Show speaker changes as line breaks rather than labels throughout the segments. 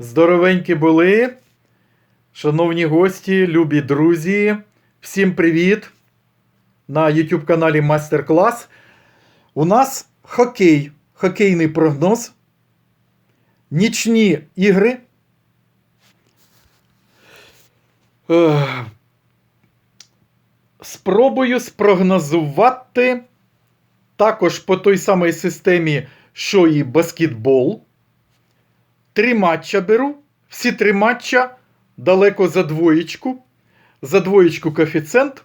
Здоровенькі були. Шановні гості, любі друзі, всім привіт! На YouTube каналі Мастер Клас. У нас хокей, хокейний прогноз, нічні ігри. Спробую спрогнозувати також по той самій системі, що і баскетбол. Три матча беру. Всі три матча далеко за двоєчку. За двоєчку коефіцієнт.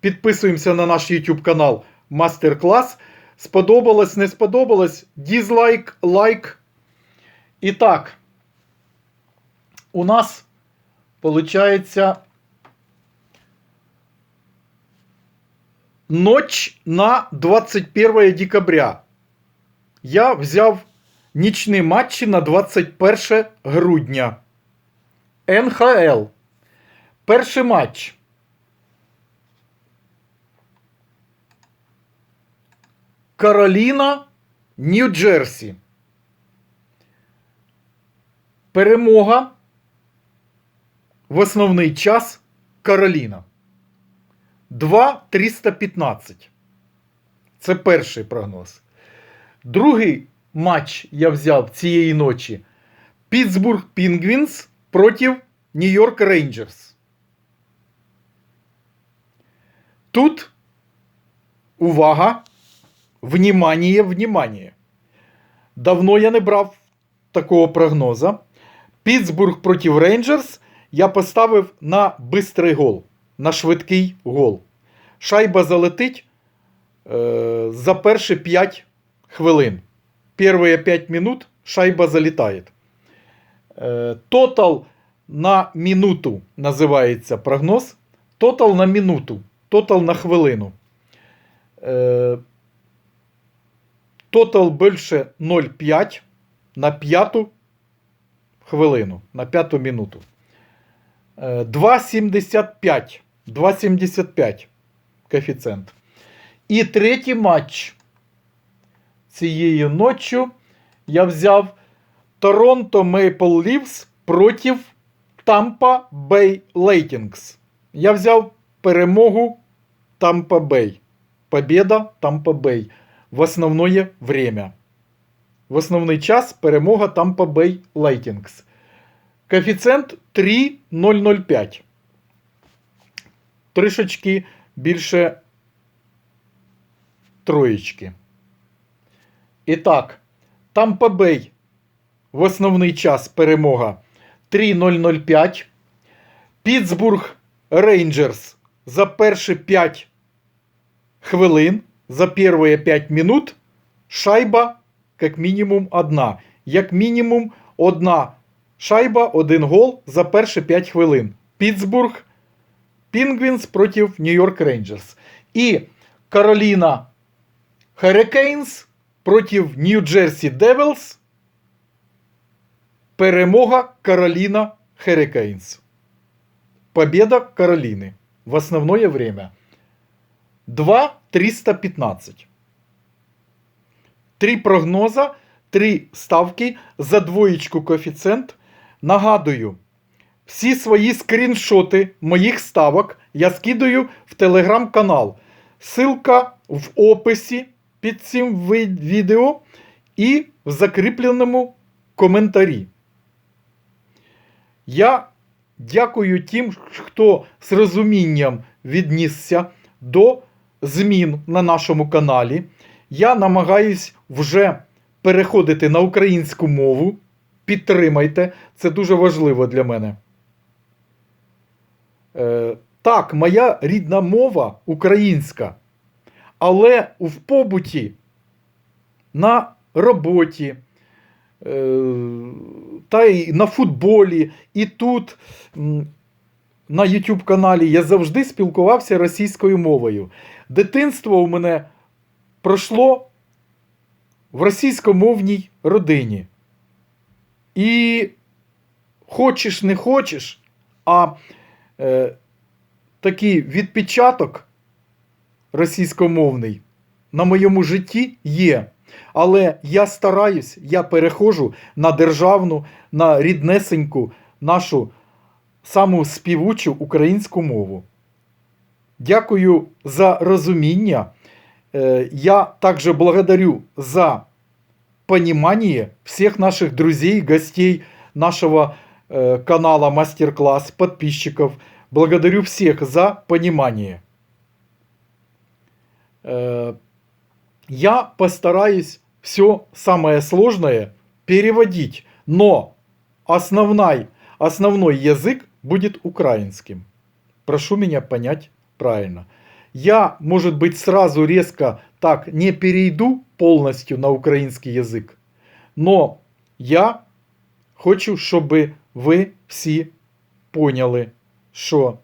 Підписуємося на наш YouTube канал Мастер Клас. Сподобалось, не сподобалось. Дізлайк, лайк. І так, у нас виходить ночь на 21 декабря. Я взяв нічні матчі на 21 грудня. НХЛ. Перший матч. Кароліна, Нью-Джерсі. Перемога. В основний час Кароліна. 2-315. Це перший прогноз. Другий матч я взяв цієї ночі. Пітсбург Пінгвінс проти Нью-Йорк Рейнджерс. Тут увага, внимание, внимание. Давно я не брав такого прогноза. Пітсбург проти Рейнджерс я поставив на бистрий гол, на швидкий гол. Шайба залетить е, за перші 5 хвилин. Первые 5 минут шайба залетает. Э, Тотал на минуту називається прогноз. Тотал на минуту. Тотал на хвилину. Тотал більше 0,5 на п'яту хвилину, на п'яту минуту. Е, 2,75. 2,75 коефіцієнт. І третій матч цією ночі я взяв Торонто Мейпл Лівс проти Тампа Бей Лейтінгс. Я взяв перемогу Тампа Бей. Победа Тампа Бей. В основное время. В основний час перемога Тампа Бей Лейтінгс. Коефіцієнт 3,005. Трішечки більше троєчки. І так, Тампа Бей в основний час перемога 3-0-0-5. Пітсбург Рейнджерс за перші 5 хвилин, за перші 5 минут шайба як мінімум одна. Як мінімум одна шайба, один гол за перші 5 хвилин. Пітсбург Пінгвінс проти Нью-Йорк Рейнджерс. І Кароліна Hurricanes против Нью-Джерсі Девилс. Перемога Кароліна Hurricanes. Победа Каролины. В основное время. 2-315. Три прогноза, три ставки за двоєчку коефіцієнт. Нагадую, всі свої скріншоти моїх ставок я скидаю в телеграм-канал. Ссылка в описі під цим відео і в закріпленому коментарі. Я дякую тим, хто з розумінням віднісся до змін на нашому каналі. Я намагаюсь вже переходити на українську мову. Підтримайте, це дуже важливо для мене. Е, так, моя рідна мова українська, але в побуті, на роботі, е, та й на футболі, і тут на YouTube каналі я завжди спілкувався російською мовою. Дитинство у мене пройшло в російськомовній родині. І хочеш, не хочеш, а е, такий відпечаток російськомовний на моєму житті є. Але я стараюсь, я переходжу на державну, на ріднесеньку нашу саму співучу українську мову. Дякую за розуміння. Э, Я также благодарю за понимание всех наших друзей, гостей нашего э, канала Мастер-класс, подписчиков. Благодарю всех за понимание. Э, Я постараюсь все самое сложное переводить, но основной, основной язык будет украинским. Прошу меня понять правильно. Я, может быть, сразу резко так не перейду полностью на український язик, но я хочу, щоб ви всі поняли, що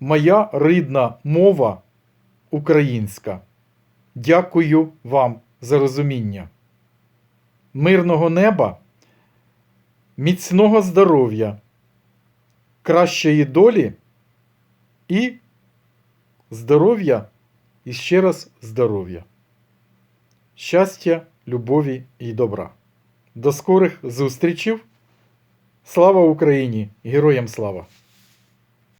моя рідна мова – українська. Дякую вам за розуміння. Мирного неба, міцного здоров'я, кращої долі і здоров'я і ще раз здоров'я. Щастя, любові і добра. До скорих зустрічів. Слава Україні! Героям слава!